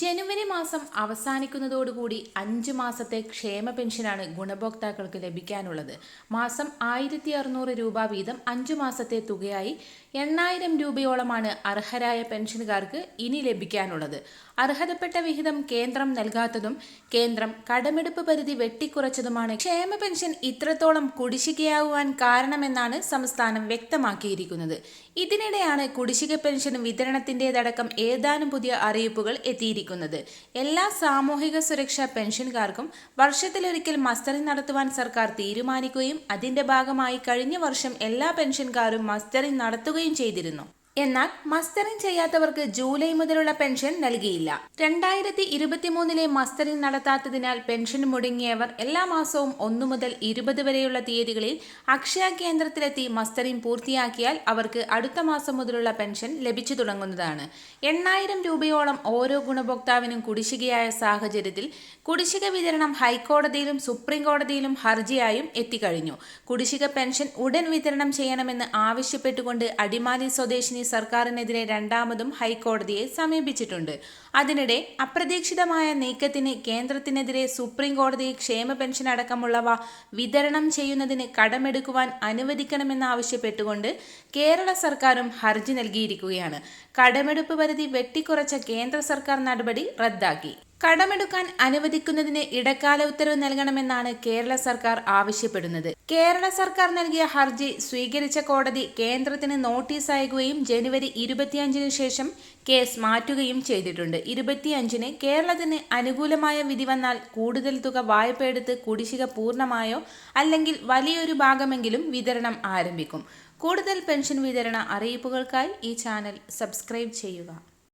ജനുവരി മാസം അവസാനിക്കുന്നതോടുകൂടി അഞ്ച് മാസത്തെ ക്ഷേമ പെൻഷനാണ് ഗുണഭോക്താക്കൾക്ക് ലഭിക്കാനുള്ളത്. മാസം ആയിരത്തി അറുന്നൂറ് രൂപ വീതം അഞ്ചു മാസത്തെ തുകയായി എണ്ണായിരം രൂപയോളമാണ് അർഹരായ പെൻഷനുകാർക്ക് ഇനി ലഭിക്കാനുള്ളത്. അർഹതപ്പെട്ട വിഹിതം കേന്ദ്രം നൽകാത്തതും കേന്ദ്രം കടമെടുപ്പ് പരിധി വെട്ടിക്കുറച്ചതുമാണ് ക്ഷേമ പെൻഷൻ ഇത്രത്തോളം കുടിശ്ശികയാകുവാൻ കാരണമെന്നാണ് സംസ്ഥാനം വ്യക്തമാക്കിയിരിക്കുന്നത്. ഇതിനിടെയാണ് കുടിശ്ശിക പെൻഷൻ വിതരണത്തിന്റെതടക്കം ഏതാനും പുതിയ അറിയിപ്പുകൾ എത്തിയിരിക്കുന്നത്. എല്ലാ സാമൂഹിക സുരക്ഷാ പെൻഷൻകാർക്കും വർഷത്തിലൊരിക്കൽ മസ്റ്ററിംഗ് നടത്തുവാൻ സർക്കാർ തീരുമാനിക്കുകയും അതിന്റെ ഭാഗമായി കഴിഞ്ഞ വർഷം എല്ലാ പെൻഷൻകാരും മസ്റ്ററിംഗ് നടത്തുകയും ചെയ്തിരുന്നു. എന്നാൽ മസ്റ്ററിംഗ് ചെയ്യാത്തവർക്ക് ജൂലൈ മുതലുള്ള പെൻഷൻ നൽകിയില്ല. രണ്ടായിരത്തി ഇരുപത്തിമൂന്നിലെ മസ്റ്ററിംഗ് നടത്താത്തതിനാൽ പെൻഷൻ മുടങ്ങിയവർ എല്ലാ മാസവും ഒന്നു മുതൽ ഇരുപത് വരെയുള്ള തീയതികളിൽ അക്ഷയ കേന്ദ്രത്തിലെത്തി മസ്റ്ററിംഗ് പൂർത്തിയാക്കിയാൽ അവർക്ക് അടുത്ത മാസം മുതലുള്ള പെൻഷൻ ലഭിച്ചു തുടങ്ങുന്നതാണ്. എണ്ണായിരം രൂപയോളം ഓരോ ഗുണഭോക്താവിനും കുടിശ്ശികയായ സാഹചര്യത്തിൽ കുടിശ്ശിക വിതരണം ഹൈക്കോടതിയിലും സുപ്രീം കോടതിയിലും ഹർജിയായും എത്തിക്കഴിഞ്ഞു. കുടിശ്ശിക പെൻഷൻ ഉടൻ വിതരണം ചെയ്യണമെന്ന് ആവശ്യപ്പെട്ടുകൊണ്ട് അടിമാലി സ്വദേശിനി സർക്കാരിനെതിരെ രണ്ടാമതും ഹൈക്കോടതിയെ സമീപിച്ചിട്ടുണ്ട്. അതിനിടെ അപ്രതീക്ഷിതമായ നീക്കത്തിന് കേന്ദ്രത്തിനെതിരെ സുപ്രീം കോടതി ക്ഷേമ പെൻഷൻ അടക്കമുള്ളവ വിതരണം ചെയ്യുന്നതിന് കടമെടുക്കുവാൻ അനുവദിക്കണമെന്നാവശ്യപ്പെട്ടുകൊണ്ട് കേരള സർക്കാരും ഹർജി നൽകിയിരിക്കുകയാണ്. കടമെടുപ്പ് പരിധി വെട്ടിക്കുറച്ച കേന്ദ്ര സർക്കാർ നടപടി റദ്ദാക്കി. കടമെടുക്കാൻ അനുവദിക്കുന്നതിന് ഇടക്കാല ഉത്തരവ് നൽകണമെന്നാണ് കേരള സർക്കാർ ആവശ്യപ്പെടുന്നത്. കേരള സർക്കാർ നൽകിയ ഹർജി സ്വീകരിച്ച കോടതി കേന്ദ്രത്തിന് നോട്ടീസ് അയക്കുകയും ജനുവരി ഇരുപത്തിയഞ്ചിന് ശേഷം കേസ് മാറ്റുകയും ചെയ്തിട്ടുണ്ട്. ഇരുപത്തിയഞ്ചിന് കേരളത്തിന് അനുകൂലമായ വിധി വന്നാൽ കൂടുതൽ തുക വായ്പയെടുത്ത് കുടിശ്ശിക പൂർണമായോ അല്ലെങ്കിൽ വലിയൊരു ഭാഗമെങ്കിലും വിതരണം ആരംഭിക്കും. കൂടുതൽ പെൻഷൻ വിതരണ അറിയിപ്പുകൾക്കായി ഈ ചാനൽ സബ്സ്ക്രൈബ് ചെയ്യുക.